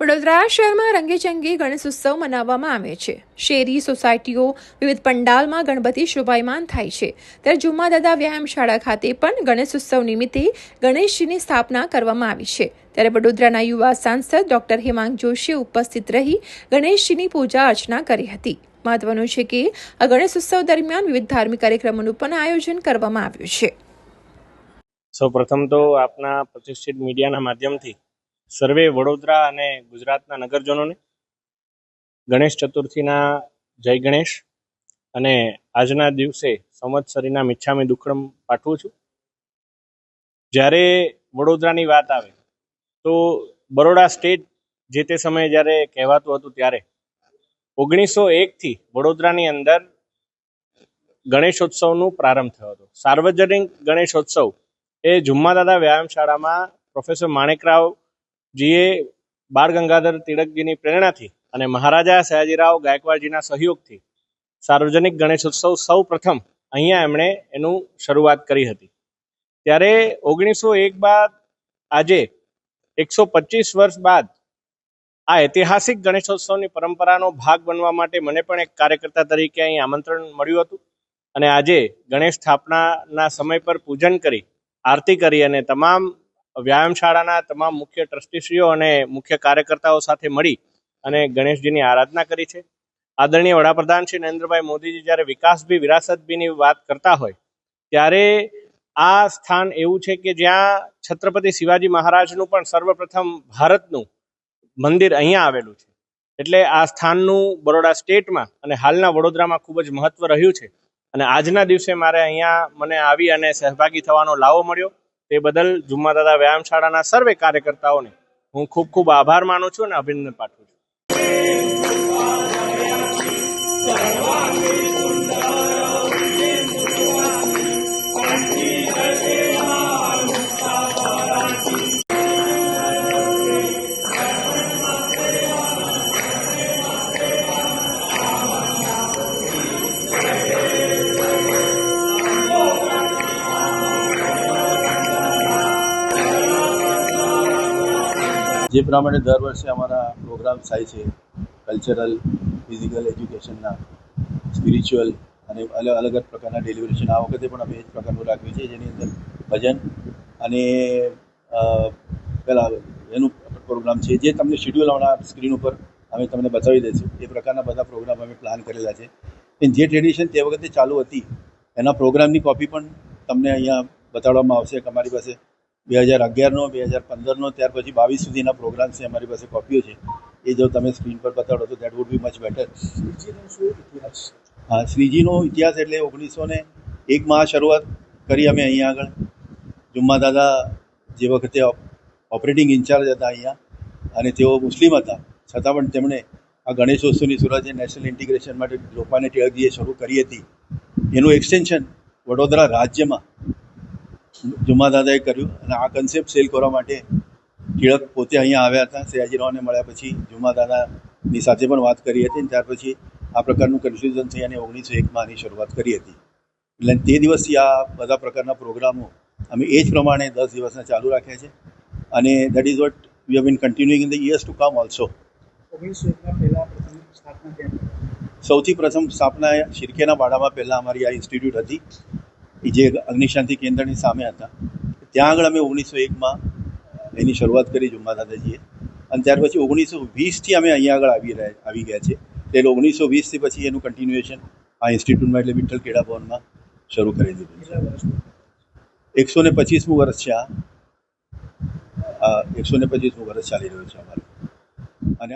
વડોદરા શહેરમાં રંગેચંગે ગણેશ ઉત્સવ મનાવવામાં આવે છે. શેરી સોસાયટીઓ, વિવિધ પંડાલમાં ગણપતિ શોભાયમાન થાય છે. ત્યારે જુમ્મા દાદા વ્યાયામ શાળા ખાતે પણ ગણેશ ઉત્સવ નિમિત્તે ગણેશજીની સ્થાપના કરવામાં આવી છે. ત્યારે વડોદરાના યુવા સાંસદ ડોક્ટર હેમાંગ જોશીએ ઉપસ્થિત રહી ગણેશજીની પૂજા અર્ચના કરી હતી. મહત્વનું છે કે આ ગણેશ ઉત્સવ દરમિયાન વિવિધ ધાર્મિક કાર્યક્રમોનું પણ આયોજન કરવામાં આવ્યું છે. સૌ પ્રથમ તો આપના પ્રતિષ્ઠિત મીડિયાના માધ્યમથી સર્વે વડોદરા અને ગુજરાતના નગરજનોને, ગણેશ ચતુર્થીના જય ગણેશ. અને આજના દિવસે સંવત્સરીના મિચ્છામી દુક્કડમ પાઠવું છું. જ્યારે વડોદરાની વાત આવે, તો બરોડા સ્ટેટ જે તે સમયે જ્યારે કહેવાતું હતું ત્યારે, ઓગણીસો એકથી વડોદરાની અંદર ગણેશોત્સવનું પ્રારંભ થયો હતો. સાર્વજનિક ગણેશોત્સવ એ જુમ્માદાદા વ્યાયામ શાળામાં પ્રોફેસર માણેકરાવજીએ બાળ ગંગાધર તિળકજીની પ્રેરણાથી અને મહારાજા સયાજીરાવ ગાયકવાડજીના સહયોગથી સાર્વજનિક ગણેશોત્સવ સૌ પ્રથમ અહીંયા એમણે એનું શરૂઆત કરી હતી. ત્યારે ઓગણીસો એક બાદ આજે એકસો પચીસ વર્ષ બાદ આ ઐતિહાસિક ગણેશોત્સવની પરંપરાનો ભાગ બનવા માટે મને પણ એક કાર્યકર્તા તરીકે અહીં આમંત્રણ મળ્યું હતું અને આજે ગણેશ સ્થાપનાના સમય પર પૂજન કરી, આરતી કરી અને તમામ વ્યાયામ શાળાના તમામ મુખ્ય ટ્રસ્ટીશ્રીઓ અને મુખ્ય કાર્યકર્તાઓ સાથે મળી અને ગણેશજીની આરાધના કરી છે. આદરણીય વડાપ્રધાન શ્રી નરેન્દ્રભાઈ મોદીજી જ્યારે વિકાસ ભી વિરાસત બીની વાત કરતા હોય, ત્યારે આ સ્થાન એવું છે કે જ્યાં છત્રપતિ શિવાજી મહારાજનું પણ સર્વપ્રથમ ભારતનું મંદિર અહીંયા આવેલું છે. એટલે આ સ્થાનનું બરોડા સ્ટેટમાં અને હાલના વડોદરામાં ખૂબ જ મહત્વ રહ્યું છે. અને આજના દિવસે મારે અહીંયા મને આવી અને સહભાગી થવાનો લાવો મળ્યો. તે બદલ જુમ્માદાદા વ્યાયામ શાળાના સર્વે કાર્યકર્તાઓને હું ખૂબ ખૂબ આભાર માનું છું અને અભિનંદન પાઠવું છું. જે પ્રમાણે દર વર્ષે અમારા પ્રોગ્રામ થાય છે કલ્ચરલ ફિઝિકલ એજ્યુકેશનના સ્પિરિચ્યુઅલ અને અલગ અલગ પ્રકારના ડેલિબ્રેશન આ વખતે પણ અમે એ જ પ્રકારનું રાખ્યું છે જેની અંદર ભજન અને પેલા એનું પ્રોગ્રામ છે, જે તમને શેડ્યુલ હમણાં સ્ક્રીન ઉપર અમે તમને બતાવી દઈશું. એ પ્રકારના બધા પ્રોગ્રામ અમે પ્લાન કરેલા છે. જે ટ્રેડિશન તે વખતે ચાલુ હતી, એના પ્રોગ્રામની કોપી પણ તમને અહીંયા બતાડવામાં આવશે અમારી પાસે બે હજાર અગિયારનો બે હજાર પંદરનો ત્યાર પછી બાવીસ સુધીના પ્રોગ્રામ છે અમારી પાસે કોપીઓ છે. એ જો તમે સ્ક્રીન પર બતાડો તો that would be much better હા શ્રીજીનો ઇતિહાસ એટલે ઓગણીસો ને એકમાં શરૂઆત કરી અમે અહીંયા આગળ. જુમ્મા દાદા જે વખતે ઓપરેટિંગ ઇન્ચાર્જ હતા અહીંયા અને તેઓ મુસ્લિમ હતા. છતાં પણ તેમણે આ ગણેશોત્સવની જે નેશનલ ઇન્ટિગ્રેશન માટે લોપાને ટિળકજીએ શરૂ કરી હતી એનું એક્સટેન્શન વડોદરા રાજ્યમાં જુમ્મા દાદાએ કર્યું અને આ કન્સેપ્ટ સેલ કરવા માટે ટિળક પોતે અહીંયા આવ્યા હતા. સયાજીરાવને મળ્યા પછી જુમા દાદાની સાથે પણ વાત કરી હતી અને ત્યાર પછી આ પ્રકારનું કન્ફ્યુઝન થઈ અને ઓગણીસો એકમાં આની શરૂઆત કરી હતી. એટલે તે દિવસથી આ બધા પ્રકારના પ્રોગ્રામો અમે એ જ પ્રમાણે દસ દિવસના ચાલુ રાખ્યા છે. અને that is what we have been continuing in the years to come also? સૌથી પ્રથમ સ્થાપના શિરકેના વાડામાં પહેલાં અમારી આ ઇન્સ્ટિટ્યૂટ હતી. જે અગ્નિશાંતિ કેન્દ્રની સામે હતા. ત્યાં આગળ અમે ઓગણીસો એકમાં એની શરૂઆત કરી જુમ્મા દાદાજીએ. અને ત્યાર પછી ઓગણીસો વીસથી અમે અહીંયા આગળ આવી રહ્યા, આવી ગયા છે એટલે ઓગણીસો વીસથી પછી એનું કન્ટિન્યુએશન આ ઇન્સ્ટિટ્યૂટમાં એટલે વિઠ્ઠલ કેળા ભવનમાં શરૂ કરી દીધું છે. એકસો ને પચીસમું વર્ષ છે આ એકસો ને પચીસમું વર્ષ ચાલી રહ્યું છે અમારું. અને